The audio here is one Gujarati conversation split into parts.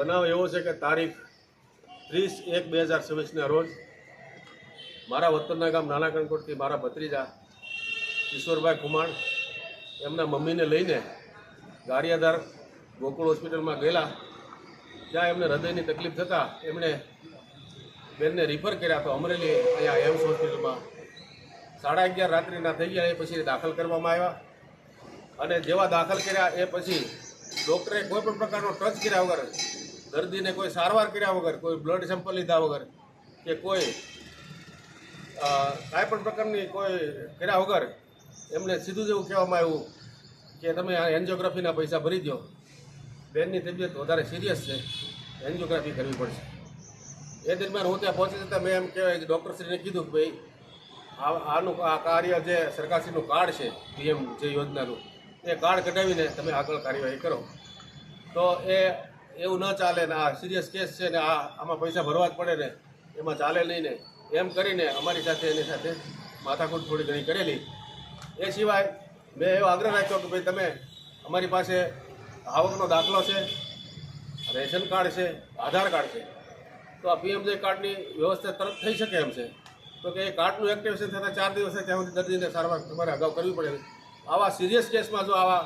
બનાવ એવો છે કે તારીખ ત્રીસ એક બે હજાર છવ્વીસના રોજ મારા વતનના ગામ નાના કણકોટથી મારા ભત્રીજા કિશોરભાઈ કુમાર એમના મમ્મીને લઈને ગારિયાધાર ગોકુળ હોસ્પિટલમાં ગયેલા. ત્યાં એમને હૃદયની તકલીફ થતાં એમણે બેનને રિફર કર્યા તો અમરેલી અહીંયા એમ્સ હોસ્પિટલમાં સાડા અગિયાર રાત્રિના થઈ ગયા, એ પછી દાખલ કરવામાં આવ્યા. અને જેવા દાખલ કર્યા એ પછી ડૉક્ટરે કોઈ પણ પ્રકારનો ટચ કર્યા વગર દર્દીને કોઈ સારવાર કર્યા વગર, કોઈ બ્લડ સેમ્પલ લીધા વગર કે કોઈ કાંઈ પણ પ્રકારની કોઈ કર્યા વગર એમને સીધું જ એવું કહેવામાં આવ્યું કે તમે આ એન્જિયોગ્રાફીના પૈસા ભરી દો. બેનની તબિયત વધારે સિરિયસ છે એન્જિયોગ્રાફી કરવી પડશે. એ દરમિયાન હું ત્યાં પહોંચી જતાં મેં એમ કહેવાય કે ડૉક્ટરશ્રીને કીધું કે ભાઈ આનું આ કાર્ય જે સરકારશ્રીનું કાર્ડ છે, પીએમ જે યોજનાનું, એ કાર્ડ કઢાવીને તમે આગળ કાર્યવાહી કરો. તો એ એવું ન ચાલે ને આ સિરિયસ કેસ છે ને આ આમાં પૈસા ભરવા જ પડે ને, એમાં ચાલે નહીં ને. એમ કરીને અમારી સાથે એની સાથે માથાકૂટ થોડી ઘણી કરેલી. એ સિવાય મેં એવો આગ્રહ રાખ્યો કે ભાઈ તમે અમારી પાસે આવકનો દાખલો છે, રેશન કાર્ડ છે, આધાર કાર્ડ છે. તો આ પીએમજે કાર્ડની વ્યવસ્થા તરત થઈ શકે એમ છે. તો કે એ કાર્ડનું એક્ટિવેશન થતાં ચાર દિવસ ત્યાં સુધી દર્દીને સારવાર તમારે અગાઉ કરવી પડે. આવા સિરિયસ કેસમાં જો આવા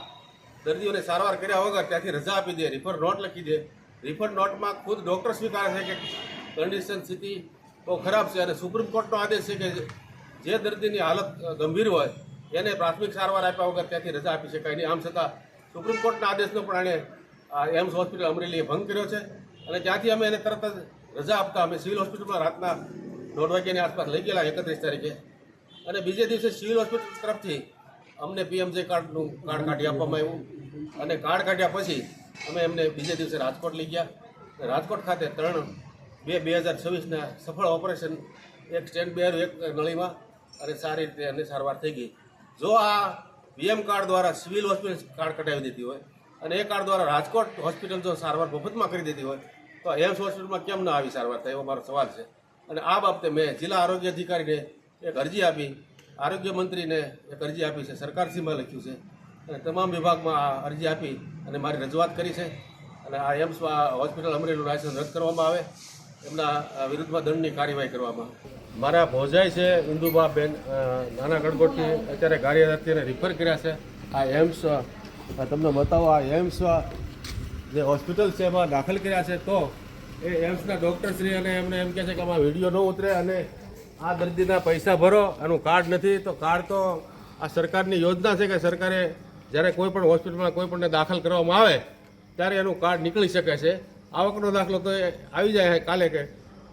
દર્દીઓને સારવાર કર્યા વગર ત્યાંથી રજા આપી દે રિફર નોટ લખી દે. રિફર નોટમાં ખુદ ડૉક્ટર સ્વીકારે છે કે કન્ડિશન સ્થિતિ બહુ ખરાબ છે અને સુપ્રીમ કોર્ટનો આદેશ છે કે જે દર્દીની હાલત ગંભીર હોય એને પ્રાથમિક સારવાર આપ્યા વગર ત્યાંથી રજા આપી શકાય નહીં. આમ છતાં સુપ્રીમ કોર્ટના આદેશનો પણ એણે એમ્સ હોસ્પિટલ અમરેલીએ ભંગ કર્યો છે અને ત્યાંથી અમે એને તરત જ રજા આપતા અમે સિવિલ હોસ્પિટલમાં રાતના દોઢ વાગ્યાની આસપાસ લઈ ગયેલા એકત્રીસ તારીખે. અને બીજે દિવસે સિવિલ હોસ્પિટલ તરફથી અમને પીએમજે કાર્ડનું કાર્ડ કાઢી આપવામાં આવ્યું. અને કાર્ડ કાઢ્યા પછી અમે એમને બીજે દિવસે રાજકોટ લઈ ગયા. રાજકોટ ખાતે ત્રણ બે બે હજાર છવ્વીસના સફળ ઓપરેશન, એક સ્ટેન્ડ બેર, એક નળીમાં, અને સારી રીતે એમની સારવાર થઈ ગઈ. જો આ પીએમ કાર્ડ દ્વારા સિવિલ હોસ્પિટલ કાર્ડ કઢાવી દીધી હોય, અને એ કાર્ડ દ્વારા રાજકોટ હોસ્પિટલ જો સારવાર મફતમાં કરી દીધી હોય, તો એમ્સ હોસ્પિટલમાં કેમ ન આવી સારવાર થાય એવો મારો સવાલ છે. અને આ બાબતે મેં જિલ્લા આરોગ્ય અધિકારીને એક અરજી આપી. આરોગ્ય મંત્રીને એક અરજી આપી છે સરકારશ્રીમાં લખ્યું છે. અને તમામ વિભાગમાં આ અરજી આપી અને મારી રજૂઆત કરી છે. અને આ એમ્સ હોસ્પિટલ અમરેલીનું લાયસન્સ રદ કરવામાં આવે, એમના વિરુદ્ધમાં દંડની કાર્યવાહી કરવામાં મારા ભોજાઈ છે, ઇન્દુબાબેન નાના ગણગોટથી અત્યારે ગારિયાદારથી રિફર કર્યા છે. આ એમ્સ તમને બતાવો, આ એમ્સ જે હોસ્પિટલ છે એમાં દાખલ કર્યા છે, તો એ એમ્સના ડૉક્ટરશ્રી અને એમને એમ કહે છે કે આમાં વીડિયો ન ઉતરે અને આ દર્દીના પૈસા ભરો, એનું કાર્ડ નથી, તો કાર્ડ તો આ સરકારની યોજના છે કે સરકારે જ્યારે કોઈ પણ હોસ્પિટલમાં કોઈ પણને દાખલ કરવામાં આવે, ત્યારે એનું કાર્ડ નીકળી શકે છે. આવકનો દાખલો તો એ આવી જાય કાલે કે,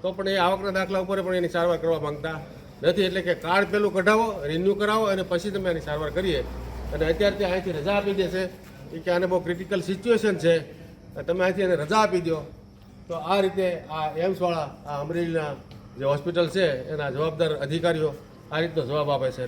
તો પણ એ આવકના દાખલા ઉપર પણ એની સારવાર કરવા માંગતા નથી. એટલે કે કાર્ડ પેલું કઢાવો રિન્યૂ કરાવો અને પછી તમે એની સારવાર કરીએ. અને અત્યારે ત્યાં અહીંથી રજા આપી દેશે એ કે આને બહુ ક્રિટિકલ સિચ્યુએશન છે. તમે અહીંથી એને રજા આપી દો તો આ રીતે આ એમ્સવાળા, આ અમરેલીના જે હોસ્પિટલ છે એના જવાબદાર અધિકારીઓ આ રીતનો જવાબ આપે છે.